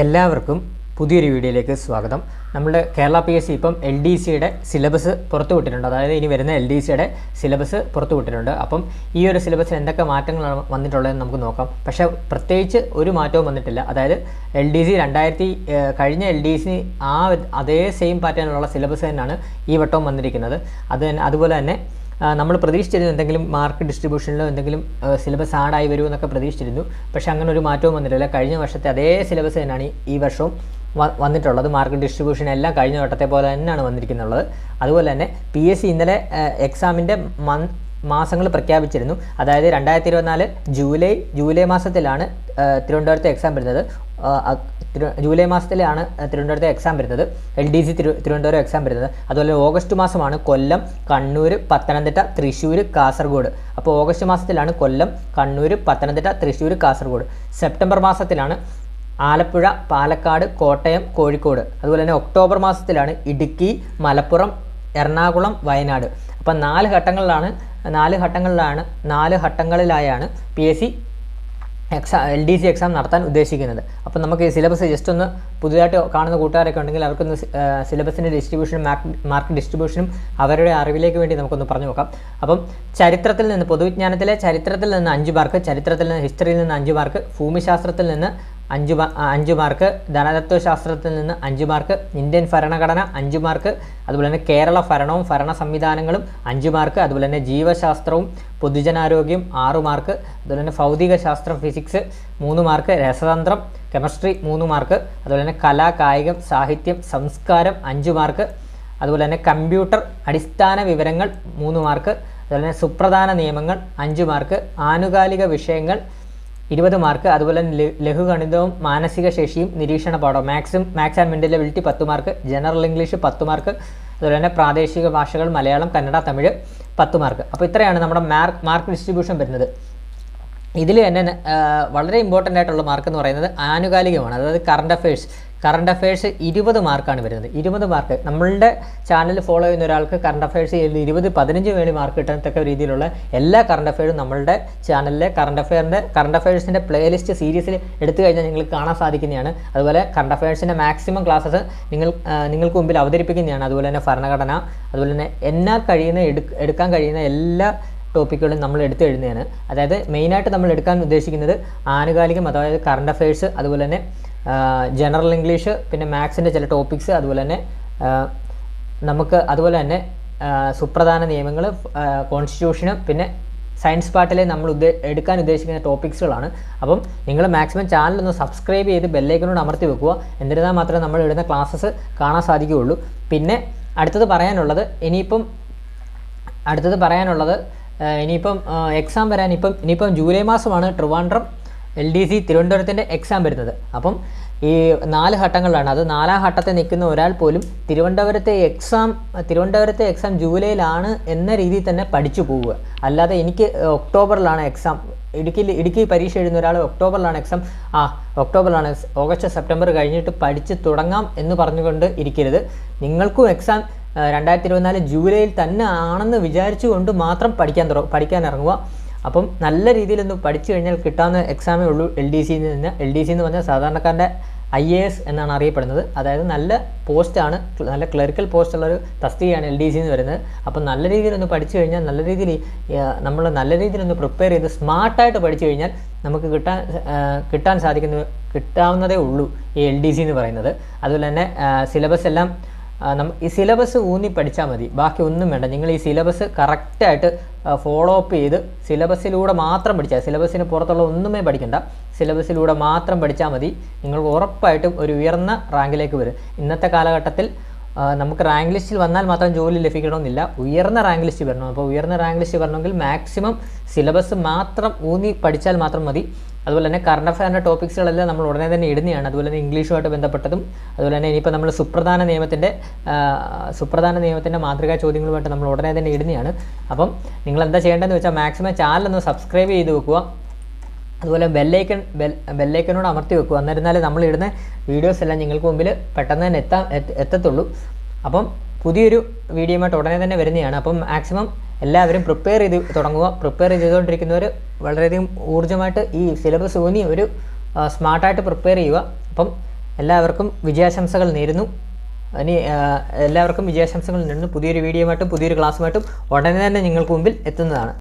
എല്ലാവർക്കും പുതിയൊരു വീഡിയോയിലേക്ക് സ്വാഗതം. നമ്മുടെ കേരള പി എസ് സി ഇപ്പം എൽ ഡി സിയുടെ സിലബസ് പുറത്തു വിട്ടിട്ടുണ്ട്. അതായത് ഇനി വരുന്ന എൽ ഡി സിയുടെ സിലബസ് പുറത്തു വിട്ടിട്ടുണ്ട്. അപ്പം ഈ ഒരു സിലബസിൽ എന്തൊക്കെ മാറ്റങ്ങളാണ് വന്നിട്ടുള്ളതെന്ന് നമുക്ക് നോക്കാം. പക്ഷേ പ്രത്യേകിച്ച് ഒരു മാറ്റവും വന്നിട്ടില്ല. അതായത് എൽ ഡി സി രണ്ടായിരത്തി കഴിഞ്ഞ എൽ ഡി സി ആ അതേ സെയിം പാറ്റേണിലുള്ള സിലബസ് തന്നെയാണ് ഈ വട്ടവും വന്നിരിക്കുന്നത്. അത് അതുപോലെ തന്നെ നമ്മൾ പ്രതീക്ഷിച്ചിരുന്നു എന്തെങ്കിലും മാർക്ക് ഡിസ്ട്രിബ്യൂഷനിലോ എന്തെങ്കിലും സിലബസ് ആഡായി വരുമോ എന്നൊക്കെ പ്രതീക്ഷിച്ചിരുന്നു. പക്ഷേ അങ്ങനെ ഒരു മാറ്റവും വന്നിട്ടില്ല. കഴിഞ്ഞ വർഷത്തെ അതേ സിലബസ് തന്നെയാണ് ഈ- വർഷവും വന്നിട്ടുള്ളത്. മാർക്ക് ഡിസ്ട്രിബ്യൂഷൻ എല്ലാം കഴിഞ്ഞ വട്ടത്തെ പോലെ തന്നെയാണ് വന്നിരിക്കുന്നുള്ളത്. അതുപോലെ തന്നെ പി എസ് സി ഇന്നലെ എക്സാമിന്റെ മന്ത് മാസങ്ങൾ പ്രഖ്യാപിച്ചിരുന്നു. അതായത് രണ്ടായിരത്തി ഇരുപത്തിനാല് ജൂലൈ ജൂലൈ മാസത്തിലാണ് തിരുവനന്തപുരത്ത് എക്സാം വരുന്നത്. ജൂലൈ മാസത്തിലാണ് തിരുവനന്തപുരത്തെ എക്സാം വരുന്നത്. എൽ ഡി സി തിരു തിരുവനന്തപുരം എക്സാം വരുന്നത്. അതുപോലെ ഓഗസ്റ്റ് മാസമാണ് കൊല്ലം കണ്ണൂർ പത്തനംതിട്ട തൃശ്ശൂർ കാസർഗോഡ്. അപ്പോൾ ഓഗസ്റ്റ് മാസത്തിലാണ് കൊല്ലം കണ്ണൂർ പത്തനംതിട്ട തൃശ്ശൂർ കാസർഗോഡ്. സെപ്റ്റംബർ മാസത്തിലാണ് ആലപ്പുഴ പാലക്കാട് കോട്ടയം കോഴിക്കോട്. അതുപോലെ തന്നെ ഒക്ടോബർ മാസത്തിലാണ് ഇടുക്കി മലപ്പുറം എറണാകുളം വയനാട്. അപ്പം നാല് ഘട്ടങ്ങളിലാണ് നാല് ഘട്ടങ്ങളിലാണ് നാല് ഘട്ടങ്ങളിലായാണ് P S C exam L D C exam നടത്താൻ ഉദ്ദേശിക്കുന്നത്. അപ്പം നമുക്ക് ഈ സിലബസ് ജസ്റ്റ് ഒന്ന് പുതുതായിട്ട് കാണുന്ന കൂട്ടുകാരൊക്കെ ഉണ്ടെങ്കിൽ അവർക്കൊന്ന് സിലബസിന്റെ ഡിസ്ട്രിബ്യൂഷനും മാർക്ക് ഡിസ്ട്രിബ്യൂഷനും അവരുടെ അറിവിലേക്ക് വേണ്ടി നമുക്കൊന്ന് പറഞ്ഞു നോക്കാം. അപ്പം ചരിത്രത്തിൽ നിന്ന് പൊതുവിജ്ഞാനത്തിലെ ചരിത്രത്തിൽ നിന്ന് അഞ്ച് മാർക്ക് ചരിത്രത്തിൽ നിന്ന് ഹിസ്റ്ററിയിൽ നിന്ന് അഞ്ച് മാർക്ക് ഭൂമിശാസ്ത്രത്തിൽ നിന്ന് അഞ്ച് അഞ്ച് മാർക്ക്. ധനതത്വശാസ്ത്രത്തിൽ നിന്ന് അഞ്ച് മാർക്ക്. ഇന്ത്യൻ ഭരണഘടന അഞ്ച് മാർക്ക്. അതുപോലെ തന്നെ കേരള ഭരണവും ഭരണ സംവിധാനങ്ങളും അഞ്ച് മാർക്ക്. അതുപോലെ തന്നെ ജീവശാസ്ത്രവും പൊതുജനാരോഗ്യം ആറ് മാർക്ക്. അതുപോലെ തന്നെ ഭൗതിക ശാസ്ത്രം ഫിസിക്സ് മൂന്ന് മാർക്ക്. രസതന്ത്രം കെമിസ്ട്രി മൂന്ന് മാർക്ക്. അതുപോലെ തന്നെ കലാ കായികം സാഹിത്യം സംസ്കാരം അഞ്ച് മാർക്ക്. അതുപോലെ തന്നെ കമ്പ്യൂട്ടർ അടിസ്ഥാന വിവരങ്ങൾ മൂന്ന് മാർക്ക്. അതുപോലെ തന്നെ സുപ്രധാന നിയമങ്ങൾ അഞ്ച് മാർക്ക്. ആനുകാലിക വിഷയങ്ങൾ ഇരുപത് മാർക്ക് അതുപോലെ തന്നെ ലഘുഗണിതവും മാനസിക ശേഷിയും നിരീക്ഷണ പാഠവും. മാത്സും മാത്സ് ആൻഡ് മെന്റലബിലിറ്റി പത്ത് മാർക്ക് ജനറൽ ഇംഗ്ലീഷ് പത്ത് മാർക്ക് അതുപോലെ തന്നെ പ്രാദേശിക ഭാഷകൾ മലയാളം കന്നഡ തമിഴ് പത്ത് മാർക്ക് അപ്പോൾ ഇത്രയാണ് നമ്മുടെ മാർക്ക് മാർക്ക് ഡിസ്ട്രിബ്യൂഷൻ വരുന്നത്. ഇതിൽ തന്നെ വളരെ ഇമ്പോർട്ടന്റ് ആയിട്ടുള്ള മാർക്ക് എന്ന് പറയുന്നത് ആനുകാലികമാണ്. അതായത് കറണ്ട് അഫയേഴ്സ് കറണ്ട് അഫയേഴ്സ് ഇരുപത് മാർക്കാണ് വരുന്നത്. ഇരുപത് മാർക്ക് നമ്മളുടെ ചാനൽ ഫോളോ ചെയ്യുന്ന ഒരാൾക്ക് കറണ്ട് അഫയേഴ്സ് ഇരുപത് പതിനഞ്ച് വേണ്ടി മാർക്ക് കിട്ടത്തക്ക രീതിയിലുള്ള എല്ലാ കറണ്ട് അഫയേഴ്സും നമ്മളുടെ ചാനലിലെ കറണ്ട് അഫയറിന്റെ കറണ്ട് അഫയേഴ്സിന്റെ പ്ലേലിസ്റ്റ് സീരീസിൽ എടുത്തു കഴിഞ്ഞാൽ നിങ്ങൾക്ക് കാണാൻ സാധിക്കുന്നതാണ്. അതുപോലെ കറണ്ട് അഫയേഴ്സിന്റെ മാക്സിമം ക്ലാസ്സസ് നിങ്ങൾ നിങ്ങൾക്ക് മുമ്പിൽ അവതരിപ്പിക്കുന്നതാണ്. അതുപോലെ തന്നെ ഭരണഘടന അതുപോലെ തന്നെ എന്നാൽ കഴിയുന്ന എടുക്കാൻ കഴിയുന്ന എല്ലാ ടോപ്പിക്കുകളും നമ്മൾ എടുത്തു എഴുതുന്നതാണ്. അതായത് മെയിനായിട്ട് നമ്മൾ എടുക്കാൻ ഉദ്ദേശിക്കുന്നത് ആനുകാലികം അതായത് കറണ്ട് അഫയേഴ്സ് അതുപോലെ തന്നെ ജനറൽ ഇംഗ്ലീഷ് പിന്നെ മാത്സിന്റെ ചില ടോപ്പിക്സ് അതുപോലെ തന്നെ നമുക്ക് അതുപോലെ തന്നെ സുപ്രധാന നിയമങ്ങൾ കോൺസ്റ്റിറ്റ്യൂഷനും പിന്നെ സയൻസ് പാർട്ടിലെ നമ്മൾ ഉദ്ദേ എടുക്കാൻ ഉദ്ദേശിക്കുന്ന ടോപ്പിക്സുകളാണ് അപ്പം നിങ്ങൾ മാക്സിമം ചാനൽ ഒന്ന് സബ്സ്ക്രൈബ് ചെയ്ത് ബെല്ലൈക്കനോട് അമർത്തി വെക്കുക. എന്നിരുന്നാൽ മാത്രമേ നമ്മൾ ഇടുന്ന ക്ലാസ്സസ് കാണാൻ സാധിക്കുകയുള്ളൂ. പിന്നെ അടുത്തത് പറയാനുള്ളത് ഇനിയിപ്പം അടുത്തത് പറയാനുള്ളത് ഇനിയിപ്പം എക്സാം വരാൻ ഇപ്പം ഇനിയിപ്പം ജൂലൈ മാസമാണ് ട്രിവാൻഡ്രം. എൽ ഡി സി തിരുവനന്തപുരത്തിന്റെ എക്സാം വരുന്നത്. അപ്പം ഈ നാല് ഘട്ടങ്ങളിലാണ്. അത് നാലാം ഘട്ടത്തിൽ നിൽക്കുന്ന ഒരാൾ പോലും തിരുവനന്തപുരത്തെ എക്സാം തിരുവനന്തപുരത്തെ എക്സാം ജൂലൈയിലാണ് എന്ന രീതിയിൽ തന്നെ പഠിച്ചു പോവുക. അല്ലാതെ എനിക്ക് ഒക്ടോബറിലാണ് എക്സാം ഇടുക്കിയിൽ ഇടുക്കി പരീക്ഷ എഴുതുന്ന ഒരാൾ ഒക്ടോബറിലാണ് എക്സാം ആ ഒക്ടോബറിലാണ് ഓഗസ്റ്റ് സെപ്റ്റംബർ കഴിഞ്ഞിട്ട് പഠിച്ച് തുടങ്ങാം എന്ന് പറഞ്ഞുകൊണ്ട് ഇരിക്കരുത്. നിങ്ങൾക്കും എക്സാം രണ്ടായിരത്തി ഇരുപത്തിനാല് ജൂലൈയിൽ തന്നെ ആണെന്ന് വിചാരിച്ചുകൊണ്ട് മാത്രം പഠിക്കാൻ തുട പഠിക്കാൻ ഇറങ്ങുക. അപ്പം നല്ല രീതിയിലൊന്ന് പഠിച്ചു കഴിഞ്ഞാൽ കിട്ടാവുന്ന എക്സാമേ ഉള്ളൂ എൽ ഡി സിയിൽ നിന്ന് എൽ ഡി സി എന്ന് പറഞ്ഞാൽ സാധാരണക്കാരന്റെ ഐ എ എസ് എന്നാണ് അറിയപ്പെടുന്നത്. അതായത് നല്ല പോസ്റ്റാണ് നല്ല ക്ലറിക്കൽ പോസ്റ്റുള്ളൊരു തസ്തികയാണ് എൽ ഡി സി എന്ന് വരുന്നത്. അപ്പം നല്ല രീതിയിലൊന്ന് പഠിച്ചു കഴിഞ്ഞാൽ നല്ല രീതിയിൽ നമ്മൾ നല്ല രീതിയിലൊന്ന് പ്രിപ്പയർ ചെയ്ത് സ്മാർട്ടായിട്ട് പഠിച്ചു കഴിഞ്ഞാൽ നമുക്ക് കിട്ടാൻ കിട്ടാൻ സാധിക്കുന്ന കിട്ടാവുന്നതേ ഉള്ളൂ ഈ എൽ ഡി സി എന്ന് പറയുന്നത്. അതുപോലെ തന്നെ സിലബസ് എല്ലാം ഈ സിലബസ് ഊന്നി പഠിച്ചാൽ മതി. ബാക്കി ഒന്നും വേണ്ട. നിങ്ങൾ ഈ സിലബസ് കറക്റ്റായിട്ട് ഫോളോ അപ്പ് ചെയ്ത് സിലബസിലൂടെ മാത്രം പഠിച്ചാൽ സിലബസിന് പുറത്തുള്ള ഒന്നുമേ പഠിക്കണ്ട. സിലബസിലൂടെ മാത്രം പഠിച്ചാൽ മതി. നിങ്ങൾക്ക് ഉറപ്പായിട്ടും ഒരു ഉയർന്ന റാങ്കിലേക്ക് വരും. ഇന്നത്തെ കാലഘട്ടത്തിൽ നമുക്ക് റാങ്ക് ലിസ്റ്റിൽ വന്നാൽ മാത്രം ജോലി ലഭിക്കണമെന്നില്ല. ഉയർന്ന റാങ്ക് ലിസ്റ്റ് വരണം. അപ്പോൾ ഉയർന്ന റാങ്ക് ലിസ്റ്റ് വരണമെങ്കിൽ മാക്സിമം സിലബസ് മാത്രം ഊന്നി പഠിച്ചാൽ മാത്രം മതി. അതുപോലെ തന്നെ കറണ്ട് അഫയറിന്റെ ടോപ്പിക്സുകളെല്ലാം നമ്മൾ ഉടനെ തന്നെ ഇടുന്നതാണ്. അതുപോലെ തന്നെ ഇംഗ്ലീഷുമായിട്ട് ബന്ധപ്പെട്ടതും അതുപോലെ തന്നെ ഇനിയിപ്പോൾ നമ്മൾ സുപ്രധാന നിയമത്തിന്റെ സുപ്രധാന നിയമത്തിന്റെ മാതൃകാ ചോദ്യങ്ങളുമായിട്ട് നമ്മൾ ഉടനെ തന്നെ ഇടുന്നതാണ്. അപ്പം നിങ്ങൾ എന്താ ചെയ്യേണ്ടതെന്ന് വെച്ചാൽ മാക്സിമം ചാനൽ ഒന്ന് സബ്സ്ക്രൈബ് ചെയ്ത് വെക്കുക. അതുപോലെ ബെല്ലൈക്കൺ ബെൽ ബെല്ലൈക്കനോട് അമർത്തി വെക്കുക എന്നിരുന്നാലേ നമ്മളിടുന്ന വീഡിയോസ് എല്ലാം നിങ്ങൾക്ക് മുമ്പിൽ പെട്ടെന്ന് തന്നെ എത്താൻ എത്ത- എത്തത്തുള്ളൂ. അപ്പം പുതിയൊരു വീഡിയോയുമായിട്ട് ഉടനെ തന്നെ വരുന്നതാണ്. അപ്പം മാക്സിമം എല്ലാവരും പ്രിപ്പയർ ചെയ്ത് തുടങ്ങുക. പ്രിപ്പയർ ചെയ്തുകൊണ്ടിരിക്കുന്നവർ വളരെയധികം ഊർജമായിട്ട് ഈ സിലബസ് ഊന്നി ഒരു സ്മാർട്ടായിട്ട് പ്രിപ്പയർ ചെയ്യുക. അപ്പം എല്ലാവർക്കും വിജയാശംസകൾ നേരുന്നു. ഇനി എല്ലാവർക്കും വിജയാശംസകൾ നേരുന്നു. പുതിയൊരു വീഡിയോയുമായിട്ടും പുതിയൊരു ക്ലാസ്സുമായിട്ടും ഉടനെ തന്നെ നിങ്ങൾക്ക് മുമ്പിൽ എത്തുന്നതാണ്.